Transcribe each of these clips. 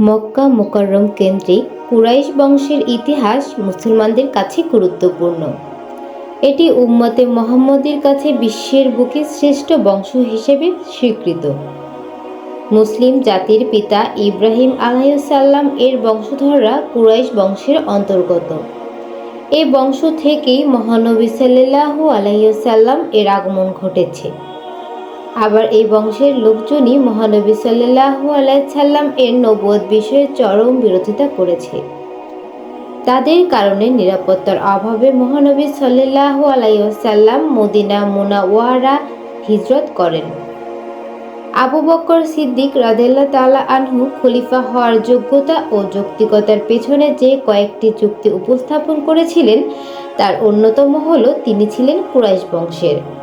মক্কা মোকাররম কেন্দ্রিক কুরাইশ বংশের ইতিহাস মুসলমানদের কাছে গুরুত্বপূর্ণ। এটি উম্মতে মোহাম্মদের কাছে বিশ্বের বুকে শ্রেষ্ঠ বংশ হিসেবে স্বীকৃত। মুসলিম জাতির পিতা ইব্রাহিম আলাইসাল্লাম এর বংশধররা কুরাইশ বংশের অন্তর্গত। এই বংশ থেকেই মহানবী সাল্লাহু আলাইসাল্লাম এর আগমন ঘটেছে। আবার এই বংশের লোকজনই মহানবী সাল্লাহু আলাইসাল্লাম এর নবদ বিষয়ে চরম বিরোধিতা করেছে। তাদের কারণে নিরাপত্তার অভাবে মহানবী সাল্লাহু আলাইসাল্লাম মদিনা মুনাওয়ারা হিজরত করেন। আবু বক্কর সিদ্দিক রাদেল্লা তালা আনহু খলিফা হওয়ার যোগ্যতা ও যৌক্তিকতার পেছনে যে কয়েকটি যুক্তি উপস্থাপন করেছিলেন, তার অন্যতম হল তিনি ছিলেন কুরাইশ বংশের।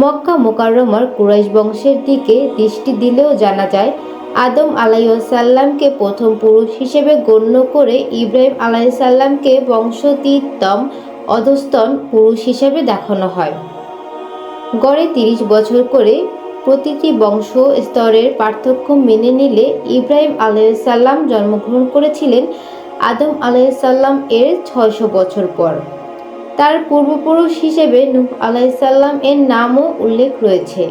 মক্কা মোকাররমার কুরাইশ বংশের দিকে দৃষ্টি দিলেও জানা যায়, আদম আলাইসাল্লামকে প্রথম পুরুষ হিসেবে গণ্য করে ইব্রাহিম আলাইসাল্লামকে বংশতীতম অধস্তন পুরুষ হিসেবে দেখানো হয়। গড়ে তিরিশ বছর করে প্রতিটি বংশ স্তরের পার্থক্য মেনে নিলে ইব্রাহিম আলাইসাল্লাম জন্মগ্রহণ করেছিলেন আদম আলাইসাল্লাম এর ছয়শো বছর পর। তার পূর্বপুরুষ হিসেবে নূহ আলাইসাল্লাম এর নামও উল্লেখ রয়েছে।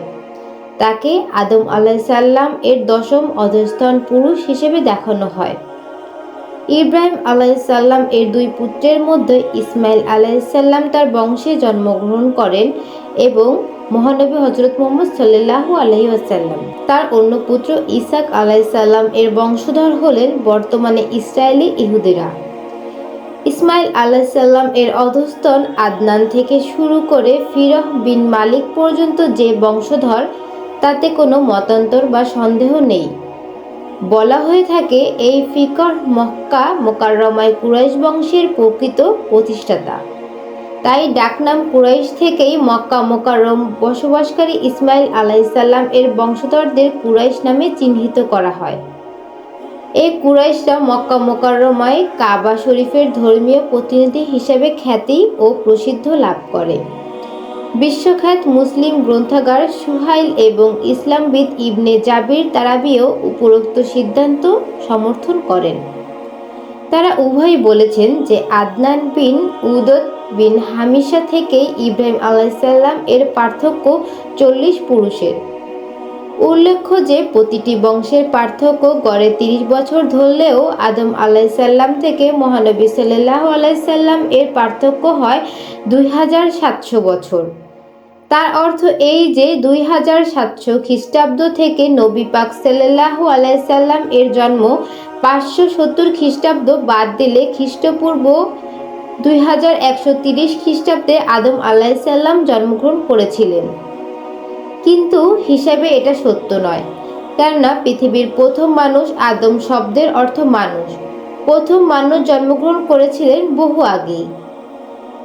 তাকে আদম আলাইসাল্লাম এর দশম অধস্তন পুরুষ হিসেবে দেখানো হয়। ইব্রাহিম আলাইসাল্লাম এর দুই পুত্রের মধ্যে ইসমাইল আলাইসাল্লাম তার বংশে জন্মগ্রহণ করেন এবং মহানবী হজরত মোহাম্মদ সাল্লাহু আলহি আসাল্লাম তার অন্য পুত্র ইসাক আলাইসাল্লাম এর বংশধর হলেন বর্তমানে ইসরায়েলি ইহুদিরা। ইসমাইল আলাহিসাল্লাম এর অধস্তন আদনান থেকে শুরু করে ফিরহ বিন মালিক পর্যন্ত যে বংশধর, তাতে কোনো মতান্তর বা সন্দেহ নেই। বলা হয়ে থাকে, এই ফিকর মক্কা মোকাররমায় কুরাইশ বংশের প্রকৃত প্রতিষ্ঠাতা। তাই ডাকনাম কুরাইশ থেকেই মক্কা মোকাররম বসবাসকারী ইসমাইল আলাইসাল্লাম এর বংশধরদের কুরাইশ নামে চিহ্নিত করা হয়। এই কুরাইশরা মক্কা মোকাররমায় কাবা শরীফের ধর্মীয় প্রতিনিধি হিসেবে খ্যাতি ও প্রসিদ্ধ লাভ করে। বিশ্বখ্যাত মুসলিম গ্রন্থাগার সুহাইল এবং ইসলামবিদ ইবনে জাবির তারাবিও উপরোক্ত সিদ্ধান্ত সমর্থন করেন। তারা উভয়ই বলেছেন যে আদনান বিন উদত বিন হামিশা থেকে ইব্রাহিম আলাইসাল্লাম এর পার্থক্য চল্লিশ পুরুষের। উল্লেখ্য যে, প্রতিটি বংশের পার্থক্য গড়ে তিরিশ বছর ধরলেও আদম আলাইসাল্লাম থেকে মহানবী সাল্লাহ আলাইসাল্লাম এর পার্থক্য হয় দুই হাজার সাতশো বছর। তার অর্থ এই যে, দুই হাজার সাতশো খ্রিস্টাব্দ থেকে নবী পাক সাল্লাহ আলাইসাল্লাম এর জন্ম পাঁচশো সত্তর খ্রিস্টাব্দ বাদ দিলে খ্রিস্টপূর্ব দুই হাজার একশো তিরিশ খ্রিস্টাব্দে আদম আলাইসাল্লাম জন্মগ্রহণ করেছিলেন। কিন্তু হিসাবে এটা সত্য নয়। কেননা পৃথিবীর প্রথম মানুষ আদম শব্দের অর্থ মানুষ। প্রথম মানুষ জন্মগ্রহণ করেছিলেন বহু আগেই।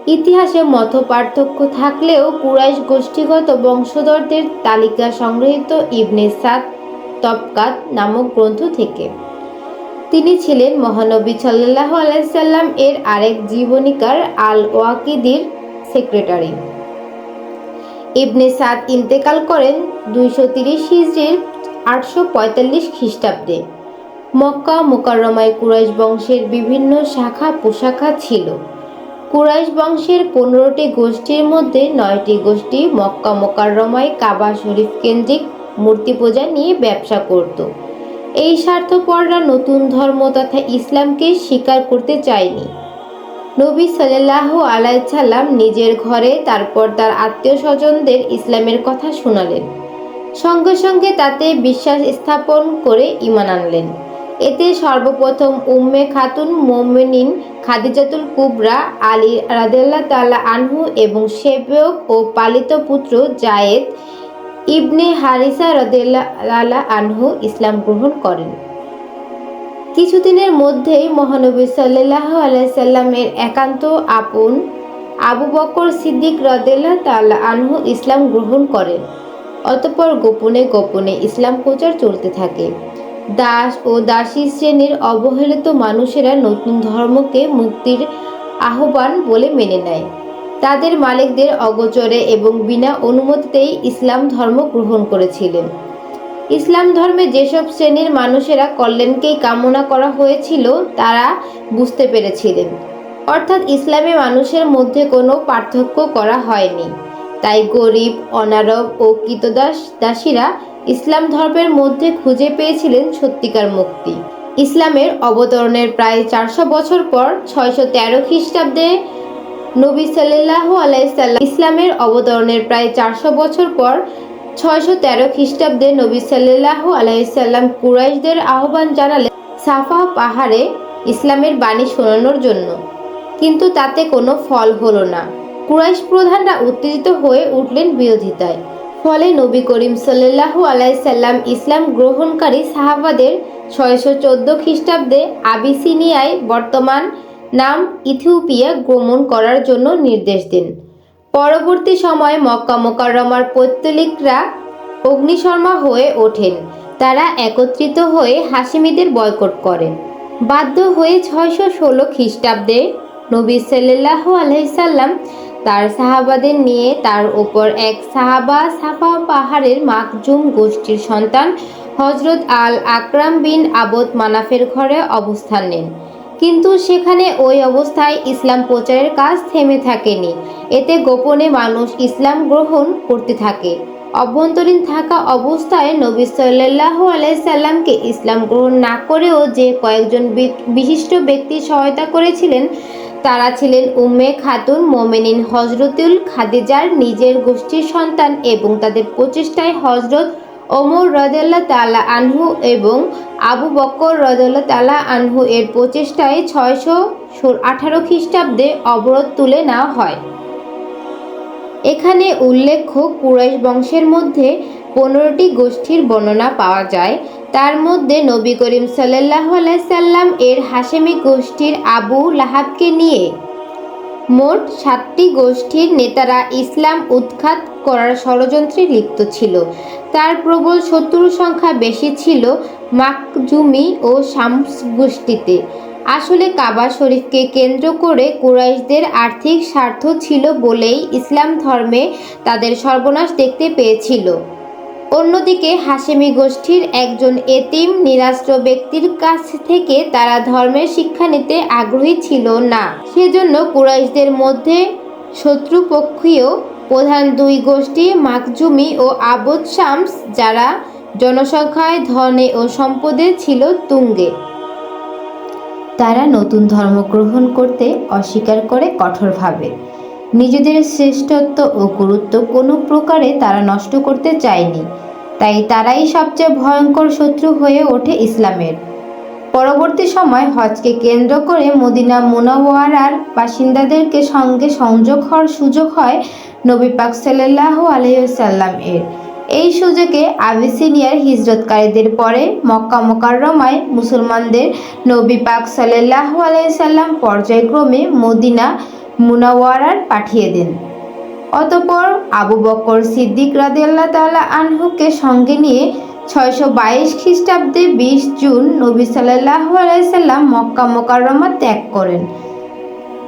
ইতিহাসে মত পার্থক্য থাকলেও কুরাইশ গোষ্ঠীগত বংশধরদের তালিকা সংগৃহীত ইবনে সাদ তবকাত নামক গ্রন্থ থেকে। তিনি ছিলেন মহানবী সাল্লাহ আলাইসাল্লাম এর আরেক জীবনীকার আল ওয়াকিদির সেক্রেটারি। ইবনে সাদ ইন্তেকাল করেন দুইশো তিরিশ হিজড়ির আটশো পঁয়তাল্লিশ খ্রিস্টাব্দে। মক্কা মোকাররমায় কুরাইশ বংশের বিভিন্ন শাখা পোশাখা ছিল। কুরাইশ বংশের পনেরোটি গোষ্ঠীর মধ্যে নয়টি গোষ্ঠী মক্কা মোকাররমায় কাবা শরীফ কেন্দ্রিক মূর্তি পূজা নিয়ে ব্যবসা করত। এই স্বার্থপররা নতুন ধর্ম তথা ইসলামকে স্বীকার করতে চায়নি। নবী সাল্লাহ আলাইসাল্লাম নিজের ঘরে, তারপর তার আত্মীয় স্বজনদের ইসলামের কথা শোনালেন। সঙ্গে সঙ্গে তাতে বিশ্বাস স্থাপন করে ইমান আনলেন। এতে সর্বপ্রথম উম্মে খাতুন মোমেনিন খাদিজাতুল কুবরা, আলী রাদেল্লা তাল্লা আনহু এবং সেবক ও পালিত পুত্র জায়েদ ইবনে হারিসা রদেল্লা আনহু ইসলাম গ্রহণ করেন। কিছুদিনের মধ্যেই মহানবী সাল্লাহ আলাইসাল্লামের একান্ত আপন আবু বকর সিদ্দিক রদেলা তাল্লা আনহু ইসলাম গ্রহণ করেন। অতপর গোপনে গোপনে ইসলাম প্রচার চলতে থাকে। দাস ও দাসী শ্রেণির অবহেলিত মানুষেরা নতুন ধর্মকে মুক্তির আহ্বান বলে মেনে নেয়। তাদের মালিকদের অগোচরে এবং বিনা অনুমতিতেই ইসলাম ধর্ম গ্রহণ করেছিলেন। ইসলাম ধর্মে যেসব শ্রেণির মানুষেরা কল্যাণকেই কামনা করা হয়েছিল, তারা বুঝতে পেরেছিলেন। অর্থাৎ ইসলামে মানুষের মধ্যে কোনো পার্থক্য করা হয়নি। তাই গরিব, অনারব ও কৃতদাস দাসীরা ইসলাম ধর্মের মধ্যে খুঁজে পেয়েছিলেন সত্যিকার মুক্তি। ইসলামের অবতরণের প্রায় চারশো বছর পর ছয়শো তেরো খ্রিস্টাব্দে নবী সাল্লাহ আলাইসাল্লাম ইসলামের অবতরণের প্রায় চারশো বছর পর ছয়শো তেরো খ্রিস্টাব্দে নবী সাল্লাহ আলাইসাল্লাম কুরাইশদের আহ্বান জানালেন সাফা পাহাড়ে ইসলামের বাণী শোনানোর জন্য। কিন্তু তাতে কোনো ফল হলো না। কুরাইশ প্রধানরা উত্তেজিত হয়ে উঠলেন বিরোধিতায়। ফলে নবী করিম সাল্লাহু আলাইসাল্লাম ইসলাম গ্রহণকারী সাহাবাদের ছয়শো চোদ্দ খ্রিস্টাব্দে আবিসিনিয়ায় বর্তমান নাম ইথিওপিয়া গমন করার জন্য নির্দেশ দেন। পরবর্তী সময়ে মক্কা মোকাররমার পৈতলিকরা অগ্নিশর্মা হয়ে ওঠেন। তারা একত্রিত হয়ে হাসিমিদের বয়কট করেন। বাধ্য হয়ে ছয়শো ষোলো খ্রিস্টাব্দে নবী সাল্লাহ আলহিসাল্লাম তার সাহাবাদের নিয়ে তার ওপর এক সাহাবা সাফা পাহাড়ের মাকজুম গোষ্ঠীর সন্তান হজরত আল আকরাম বিন আবদ মানাফের ঘরে অবস্থান নেন। কিন্তু সেখানে ওই অবস্থায় ইসলাম প্রচারের কাজ থেমে থাকেনি। এতে গোপনে মানুষ ইসলাম গ্রহণ করতে থাকে। অভ্যন্তরীণ থাকা অবস্থায় নবী সাল্লাহ আলাইসাল্লামকে ইসলাম গ্রহণ না করেও যে কয়েকজন বিশিষ্ট ব্যক্তি সহায়তা করেছিলেন, তারা ছিলেন উম্মে খাতুন মোমেনিন হজরতুল খাদিজার নিজের গোষ্ঠীর সন্তান এবং তাদের প্রচেষ্টায় হজরত ওমর রদাল্লাহ তালা আনহু এবং আবু বক্কর রদাল্লাহ তালা আনহু এর প্রচেষ্টায় ছয়শো আঠারো খ্রিস্টাব্দে অবরোধ তুলে নেওয়া হয়। এখানে উল্লেখ্য, কুরাইশ বংশের মধ্যে পনেরোটি গোষ্ঠীর বর্ণনা পাওয়া যায়। তার মধ্যে নবী করিম সাল্লাহ সাল্লাম এর হাশেমি গোষ্ঠীর আবু লাহাবকে নিয়ে মোট সাতটি গোষ্ঠীর নেতারা ইসলাম উৎখাত করার ষড়যন্ত্রে লিপ্ত ছিল। তার প্রবল শত্রুর সংখ্যা বেশি ছিল মাকজুমি ও শামস গোষ্ঠীতে। আসলে কাবা শরীফকে কেন্দ্র করে কুরাইশদের আর্থিক স্বার্থ ছিল বলেই ইসলাম ধর্মে তাদের সর্বনাশ দেখতে পেয়েছিল। অন্যদিকে হাশেমি গোষ্ঠীর একজন এতিম নিরাশ্র ব্যক্তির কাছ থেকে তারা ধর্মের শিক্ষা নিতে আগ্রহী ছিল না। সেজন্য কুরাইশদের মধ্যে শত্রুপক্ষীয় প্রধান দুই গোষ্ঠী মাকজুমি ও আবদ শামস, যারা জনসংখ্যায়, ধনে ও সম্পদে ছিল তুঙ্গে। তারা নতুন ধর্ম গ্রহণ করতে অস্বীকার করে কঠোরভাবে। নিজেদের শ্রেষ্ঠত্ব ও গুরুত্ব কোনো প্রকারে তারা নষ্ট করতে চায়নি। তাই তারাই সবচেয়ে ভয়ঙ্কর শত্রু হয়ে ওঠে ইসলামের। পরবর্তী সময় হজকে কেন্দ্র করে মদিনা মুনাওয়ারার বাসিন্দাদেরকে সঙ্গে সংযোগ হওয়ার সুযোগ হয় নবী পাক সাল্লাহ আলহিসাল্লাম এর। এই সুযোগে আবিসিনিয়ার হিজরতকারীদের পরে মক্কা মোকাররমায় মুসলমানদের নবী পাক সাল্লাহ আলাইসাল্লাম পর্যায়ক্রমে মদিনা মুনাওয়ারার পাঠিয়ে দেন। অতপর আবু বকর সিদ্দিক রাদিয়াল্লাহ তাআলা আনহুকে সঙ্গে নিয়ে ছয়শো বাইশ খ্রিস্টাব্দে বিশ জুন নবী সাল্লাহ আলাইসাল্লাম মক্কা মোকাররমা ত্যাগ করেন।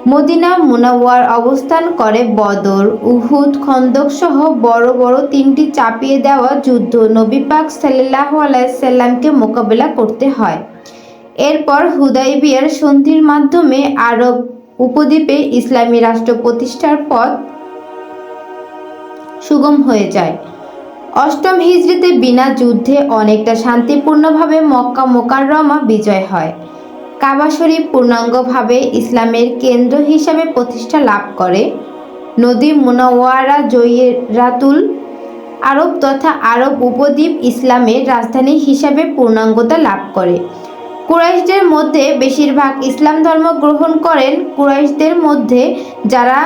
মদিনা মুনাওয়ার অবস্থান করে বদর, উহুদ, খন্দক সহ বড় বড় তিনটি চাপিয়ে দেওয়া যুদ্ধ নবী পাক সাল্লাহ আলাইসাল্লামকে মোকাবেলা করতে হয়। এরপর হুদাইবিয়ার সন্ধির মাধ্যমে আরব উপদ্বীপে ইসলামী রাষ্ট্র প্রতিষ্ঠার পথ সুগম হয়ে যায়। অষ্টম হিজড়িতে বিনা যুদ্ধে অনেকটা শান্তিপূর্ণভাবে মক্কা মোকাররমা বিজয় হয়। কাবা শরীফ পূর্ণাঙ্গভাবে ইসলামের কেন্দ্র হিসাবে প্রতিষ্ঠা লাভ করে। নদী মুনাওয়ারা, জয়রাতুল আরব তথা আরব উপদ্বীপ ইসলামের রাজধানী হিসাবে পূর্ণাঙ্গতা লাভ করে। কুরাইশদের মধ্যে বেশিরভাগ ইসলাম ধর্ম গ্রহণ করেন। কুরাইশদের মধ্যে যারা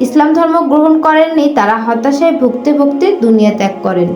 ইসলাম ধর্ম গ্রহণ করেননি, তারা হতাশায় ভুগতে ভুগতে দুনিয়া ত্যাগ করেন।